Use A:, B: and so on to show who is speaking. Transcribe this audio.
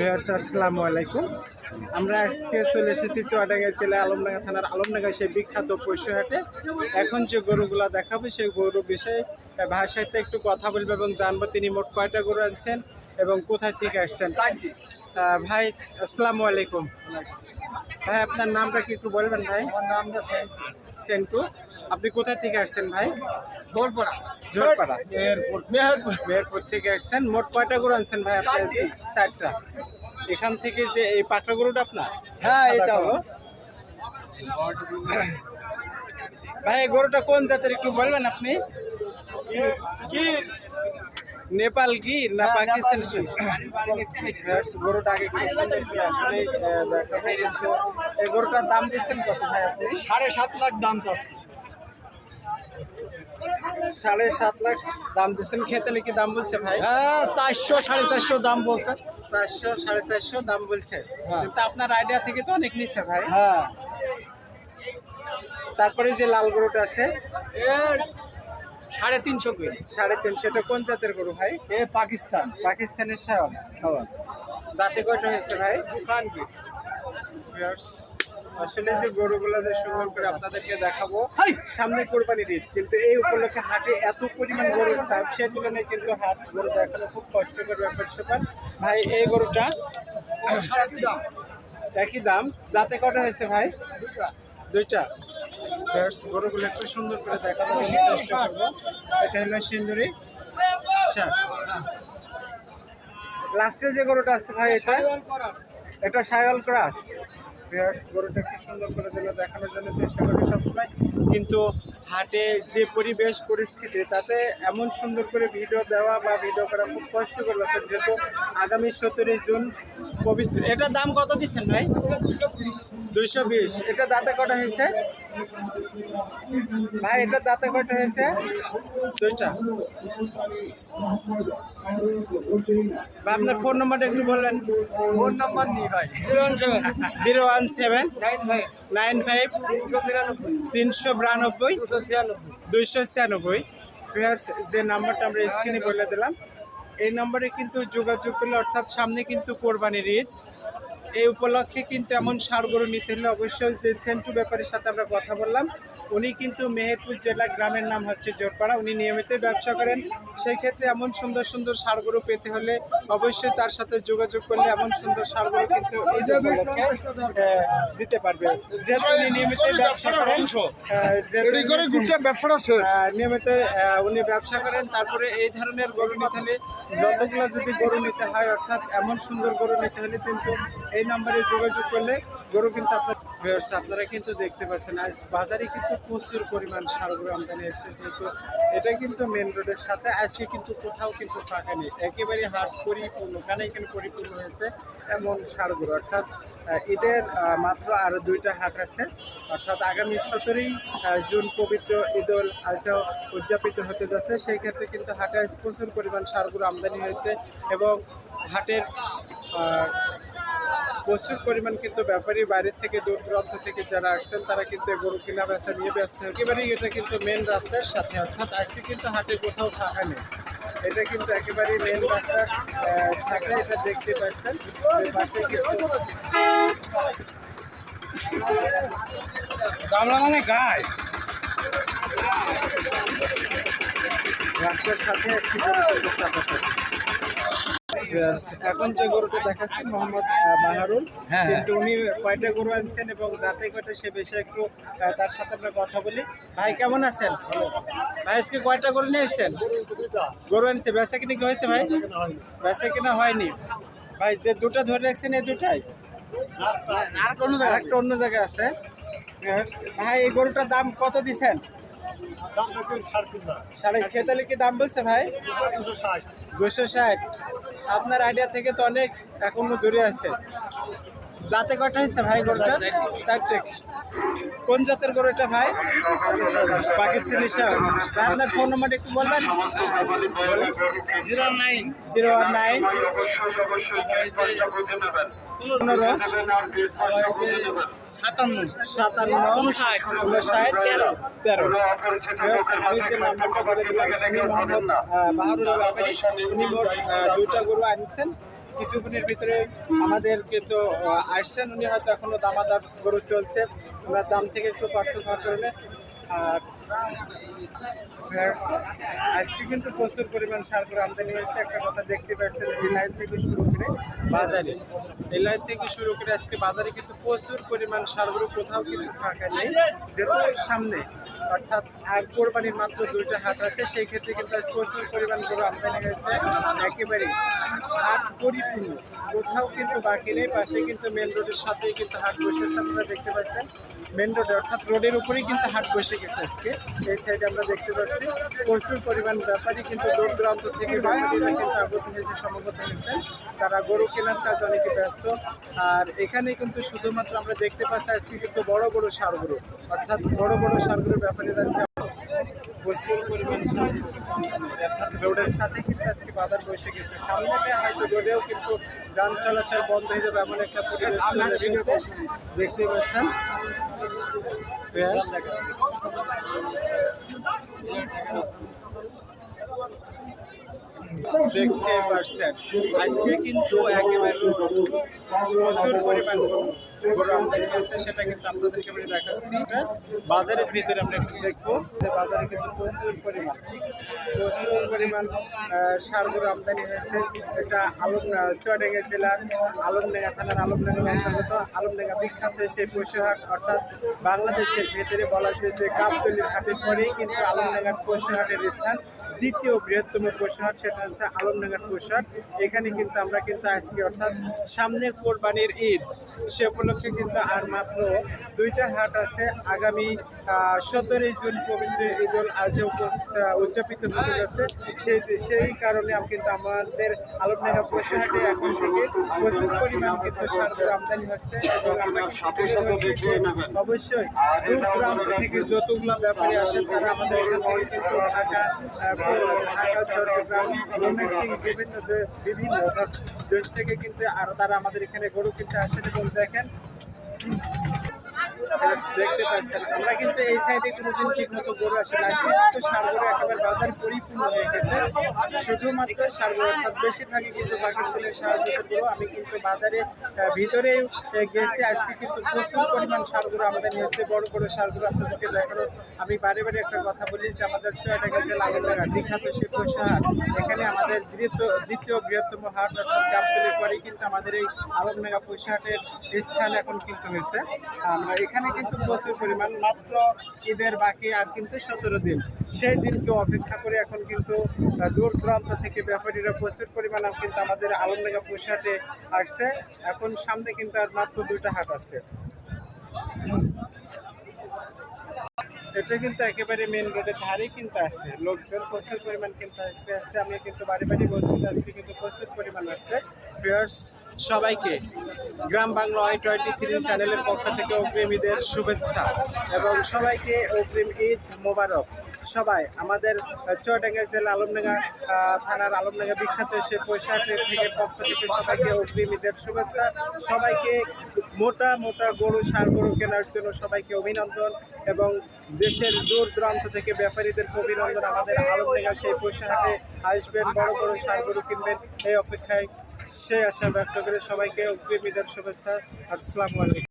A: Viewers আসসালামু আলাইকুম। আমরা আজকে চলে এসেছি চুয়াডাঙ্গা জেলা আলমডাঙ্গা থানার আলমডাঙ্গা সেই বিখ্যাত পশু হাটে এখন যে গরুগুলো দেখাবো সেই গরু বিষয়ে সাথে একটু কথা বলব এবং জানব তিনি মোট কয়টা গরু আনছেন এবং কোথায় থেকে আসছেন। ভাই আসসালামু আলাইকুম। ভাই আপনার নামটা কি একটু বলবেন ভাই?
B: আমার নামটা
A: সেন্টু। আপনি কোথায় থেকে আসছেন ভাই?
B: ঢোলপাড়া
A: জোরপাড়া।
B: মেহেরপুর। মেহেরপুর।
A: মেহেরপুর থেকে আসছেন। মোট কয়টা গরু আনছেন ভাই আপনি? চারটা। এখান থেকে যে এই পাকড়া গরুটা আপনার?
B: হ্যাঁ, এটা
A: কালো। ভাই গরুটা কোন জাতের একটু বলবেন আপনি?
B: কি?
A: নেপাল কি না
B: হ্যাঁ,
A: পাকিস্তান গরুটা আগে আসলে এই গরুটার দাম দিচ্ছেন কত ভাই আপনি?
B: সাড়ে সাত লাখ দাম চাচ্ছি।
A: সাড়ে সাত লাখ দাম দিচ্ছেন। খেতে নাকি দাম বলছে ভাই?
B: হ্যাঁ চারশো সাড়ে চারশো দাম বলছে।
A: চারশো সাড়ে চারশো দাম বলছে।
B: হ্যাঁ।
A: কিন্তু আপনার আইডিয়া থেকে তো অনেক নিচ্ছে ভাই।
B: হ্যাঁ।
A: তারপরে যে লাল গরুটা আছে
B: সাড়ে তিনশো করে।
A: সাড়ে তিনশো। এটা কোন জাতের গরু ভাই?
B: এ পাকিস্তান।
A: পাকিস্তানের শাওয়াল।
B: সবার
A: দাঁতে কয়টা হয়েছে ভাই?
B: দোকান কি?
A: আসলে যে গরুগুলো যে সুন্দর করে আপনাদেরকে দেখাবো সামনে কোরবানির ঈদ। কিন্তু এই উপলক্ষে হাটে এত পরিমাণ গরুর চাপ সেই তুলনায় কিন্তু হাট গরু দেখানো খুব কষ্টকর ব্যাপার স্যাপার। ভাই এই গরুটা
B: দাম
A: একই দাম। দাঁতে কটা হয়েছে ভাই? দুইটা। গরুগুলো একটু সুন্দর করে জন্য চেষ্টা করব। এটা হলো সিন্দুরি। লাস্টে যে গরুটা আছে ভাই এটা? এটা সায়াল ক্রাস। ভিউয়ার্স গরুটা একটু সুন্দর করে যেন দেখানোর জন্য চেষ্টা করি সবসময়। কিন্তু হাটে যে পরিবেশ পরিস্থিতি, তাতে এমন সুন্দর করে ভিডিও দেওয়া বা ভিডিও করা খুব কষ্টকর ব্যাপার। যেহেতু আগামী সতেরোই জুন পবিত্র এটার দাম কত দিচ্ছেন ভাই? দুইশো বিশ। এটা দাঁতে কটা হয়েছে? ভাই, এটা দাঁতে কটা হয়েছে? দুইটা। বা আপনার ফোন নাম্বারটা একটু বললেন
B: ফোন নাম্বার নেই ভাই। Zero one seven nine five তিনশো বিরানব্বই
A: দুইশো ছিয়ানব্বই। যে নাম্বারটা আমরা স্ক্রিনে বলে দিলাম, এই নম্বরে কিন্তু যোগাযোগ করলে, অর্থাৎ সামনে কিন্তু কোরবানির ঈদ। এই উপলক্ষে কিন্তু এমন সার নিতে হলে অবশ্যই যে সেন্টু ব্যাপারের সাথে আমরা কথা বললাম। উনি কিন্তু মেহেরপুর জেলা গ্রামের নাম হচ্ছে জোরপাড়া। উনি নিয়মিত ব্যবসা করেন। সেই ক্ষেত্রে এমন সুন্দর সুন্দর সারগুলো পেতে হলে অবশ্যই তার সাথে যোগাযোগ করলে এমন সুন্দর সার গরু কিন্তু এই উপলক্ষে দিতে পারবে। যেহেতু উনি নিয়মিত ব্যবসা করেন নিয়মিত উনি ব্যবসা করেন। তারপরে এই ধরনের গরু নিতে হলে যতগুলো যদি গরু নিতে হয় অর্থাৎ এমন সুন্দর গরু নিতে হলে কিন্তু এই নম্বরে যোগাযোগ করলে গরু কিন্তু আপনার Viewers, আপনারা কিন্তু দেখতে পাচ্ছেন আজ বাজারে কিন্তু প্রচুর পরিমাণ সার গরু আমদানি এসেছে যেহেতু এটা কিন্তু মেন রোডের সাথে আজকে কিন্তু কোথাও কিন্তু ফাঁকা নেই একেবারে হাট পরিপূর্ণ কানে এখানে পরিপূর্ণ হয়েছে এমন সার গরু অর্থাৎ ঈদের মাত্র আরও দুইটা হাট আছে অর্থাৎ আগামী সতেরোই জুন পবিত্র ঈদুল আজহা উদযাপিত হতে যাচ্ছে সেই ক্ষেত্রে কিন্তু হাটে প্রচুর পরিমাণ সারগুলো আমদানি হয়েছে এবং হাটের প্রচুর পরিমাণ কিন্তু ব্যাপারী বাইরের থেকে দূর দূরান্ত থেকে যারা আসছেন তারা কিন্তু গরু কিনা বেচা নিয়ে ব্যস্ত। একেবারেই এটা কিন্তু মেন রাস্তার সাথে অর্থাৎ আজকে কিন্তু হাটে কোথাও ফাঁকা নেই। এটা কিন্তু একেবারেই মেন রাস্তার সাথে এটা দেখতে পাচ্ছেন। যে পাশে কিন্তু
B: গামলা মানে গায়
A: রাস্তার সাথে আজকে চাপাচাপি। এখন যে গরুটা দেখাচ্ছি মোহাম্মদ বাহারুল
B: হ্যাঁ,
A: কিন্তু উনি কয়টা গরু আনছেন এবং দাঁতে কয়টা সে বিষয়ে একটু তার সাথে আমরা কথা বলি। ভাই কেমন আছেন? ভাই আজকে কয়টা গরু নিয়ে এসছেন গরু আনছে বেচা কিনে কি হয়েছে ভাই? বেচা কিনা হয়নি। ভাই যে দুটো ধরে রাখছেন এই দুটাই? একটা অন্য জায়গায় আছে। ভাই এই গরুটার দাম কত দিছেন সাড়ে খেতালি কি দাম বলছে ভাই? দুশো ষাট। আপনার আইডিয়া থেকে তো অনেক এখনও দূরে আছে। দাঁতে কটা হয়েছে ভাই গরুটা চারটে। কোন জাতের গরু এটা ভাই? পাকিস্তানি ভাই আপনার ফোন নাম্বার একটু বলবেন?
B: Zero nine.
A: Zero one nine. পনেরো। তেরো উনি মোট দুইটা গরু আনছেন। কিছুক্ষণের ভিতরে আমাদের কিন্তু আসছেন। উনি হয়তো এখনও দামাদার গরু চলছে। ওনার দাম থেকে একটু পার্থক্য হওয়ার আর আজকে কিন্তু প্রচুর পরিমাণ সার করে আমদানি হয়েছে। একটা কথা দেখতে পাচ্ছেন লাইন থেকে শুরু করে বাজারে। লাইন থেকে শুরু করে আজকে বাজারে কিন্তু প্রচুর পরিমাণ সারগুলো কোথাও কিন্তু ফাঁকা নেই। যেহেতু সামনে অর্থাৎ আর কোরবানির মাত্র দুইটা হাট আছে, সেই ক্ষেত্রে কিন্তু প্রচুর পরিমাণ গরু আমদানি হয়েছে একেবারে হাট পরিপূর্ণ। কোথাও কিন্তু বাকি নেই, পাশে কিন্তু মেন রোডের সাথেই কিন্তু হাট বসেছে, আপনারা দেখতে পাচ্ছেন। মেন রোডে অর্থাৎ রোডের উপরেই কিন্তু হাট বসে গেছে আজকে। এই সাইডে আমরা দেখতে পাচ্ছি, প্রচুর পরিমাণ ব্যাপারী কিন্তু দূর দূরান্ত থেকে ব্যাপারীরা কিন্তু আগত হয়েছে সমগত হয়েছেন তারা গরু কেনার কাজ অনেকে ব্যস্ত। আর এখানে কিন্তু শুধুমাত্র আমরা দেখতে পাচ্ছি, আজকে কিন্তু বড় বড় সারগুলো, অর্থাৎ বড় বড় সারগুলো ব্যাপারীরা আজকে প্রচুর পরিমাণ অর্থাৎ রোডের সাথে কিন্তু আজকে বাজার বসে গেছে সামনেটা হয়তো রোডেও কিন্তু যান চলাচল বন্ধ হয়ে যাবে এমন একটা পরিবেশ। দেখতে পাচ্ছেন Yes. দেখতে পারছেন আজকে কিন্তু একেবারে প্রচুর পরিমাণ আমদানি হয়েছে, সেটা কিন্তু আপনাদেরকে আমি দেখাচ্ছি। এটা বাজারের ভিতরে আমরা একটু দেখব যে বাজারে কিন্তু প্রচুর পরিমাণ প্রচুর পরিমাণ সার গরু আমদানি হয়েছে। এটা আলম চুয়াডাঙ্গা জেলার আলমডাঙ্গা থানার আলমডাঙ্গার অন্তর্গত। আলমডাঙ্গা বিখ্যাত সেই পশুহাট, অর্থাৎ বাংলাদেশের ভেতরে বলা যায় যে গাবতলির হাটের পরেই কিন্তু আলমডাঙ্গার পশুহাটের স্থান। দ্বিতীয় বৃহত্তম প্রসাদ সেটা হচ্ছে আলমডাঙ্গার প্রসাদ এখানে কিন্তু আমরা কিন্তু আজকে অর্থাৎ সামনে কোরবানির ঈদ। সে উপলক্ষে কিন্তু আর মাত্র দুইটা হাট আছে। আগামী সতেরোই জুন পবিত্র ঈদ উল আজহা উদযাপিত হতে যাচ্ছে। সেই সেই কারণে কিন্তু আমাদের আলমডাঙ্গা পশুহাটে এখন থেকে প্রচুর পরিমাণ কিন্তু সারদের আমদানি হচ্ছে এবং আমরা তুলে ধরছি যে অবশ্যই দূর দূরান্ত থেকে যতগুলো ব্যাপারী আসেন তারা আমাদের এখান থেকে কিন্তু ঢাকা ঢাকা, চট্টগ্রাম, ময়মনসিংহ, বিভিন্ন বিভিন্ন দেশ থেকে কিন্তু আর তারা আমাদের এখানে গরু কিনতে আসেন এবং দেখেন। দেখতে পাচ্ছেন আমরা কিন্তু এই সাইডে কোনোদিন ঠিক মতো গরু আসে না আজকে কিন্তু সারগরু একেবারে বাজার পরিপূর্ণ হয়ে গেছে। শুধুমাত্র সারগরু অর্থাৎ বেশিরভাগই কিন্তু পাকিস্তানের সাহায্য গরু আমি কিন্তু বাজারে আহ, গেছি। আজকে কিন্তু প্রচুর পরিমাণ সারগরু আমাদের নিয়েছে বড় বড় সারগরু আপনাদেরকে দেখানো আমি বারে বারে একটা কথা বলি যে আমাদের ছয়টা গেছে লাগের বিখ্যাত শিল্প হাট এখানে আমাদের দ্বিতীয় বৃহত্তম হাট অর্থাৎ গাবতলির পরেই কিন্তু আমাদের এই আলমমেগা পয়সাহাটের স্থান এখন কিন্তু হয়েছে। আমরা এখানে কিন্তু প্রচুর পরিমাণ, মাত্র ঈদের বাকি আর কিন্তু সতেরো দিন। সেই দিনকে অপেক্ষা করে এখন কিন্তু দূর দূরান্ত থেকে ব্যাপারীরা প্রচুর পরিমাণ কিন্তু আমাদের আলমমেগা পয়সাহাটে আসছে। এখন সামনে কিন্তু আর মাত্র দুইটা হাট আছে। এটা কিন্তু একেবারে মেন রোডের ধারে কিন্তু আসছে। লোকজন প্রচুর পরিমাণ কিন্তু আসছে আসছে। আমি কিন্তু বাড়ি বাড়ি বলছি যে আজকে কিন্তু প্রচুর পরিমাণ আসছে। ভিউয়ার্স সবাইকে Gram Bangla I twenty three চ্যানেলের পক্ষ থেকে অগ্রিম ঈদের শুভেচ্ছা এবং সবাইকে অগ্রিম ঈদ মোবারক। সবাই, আমাদের চুয়াডাঙ্গা জেলা আলমডাঙ্গা থানার আলমডাঙ্গা বিখ্যাত সে পয়সাটের থেকে পক্ষ থেকে সবাইকে অগ্রিম ঈদের শুভেচ্ছা। সবাইকে মোটা মোটা গরু সার গরু কেনার জন্য সবাইকে অভিনন্দন এবং দেশের দূর দূরান্ত থেকে ব্যাপারীদের অভিনন্দন। আমাদের আলমডাঙ্গা সেই পয়সাহাটে আসবেন, বড় বড় সার গরু কিনবেন, এই অপেক্ষায় সেই আশা ব্যক্ত করে সবাইকে অগ্রিম ঈদের শুভেচ্ছা আসসালামু আলাইকুম।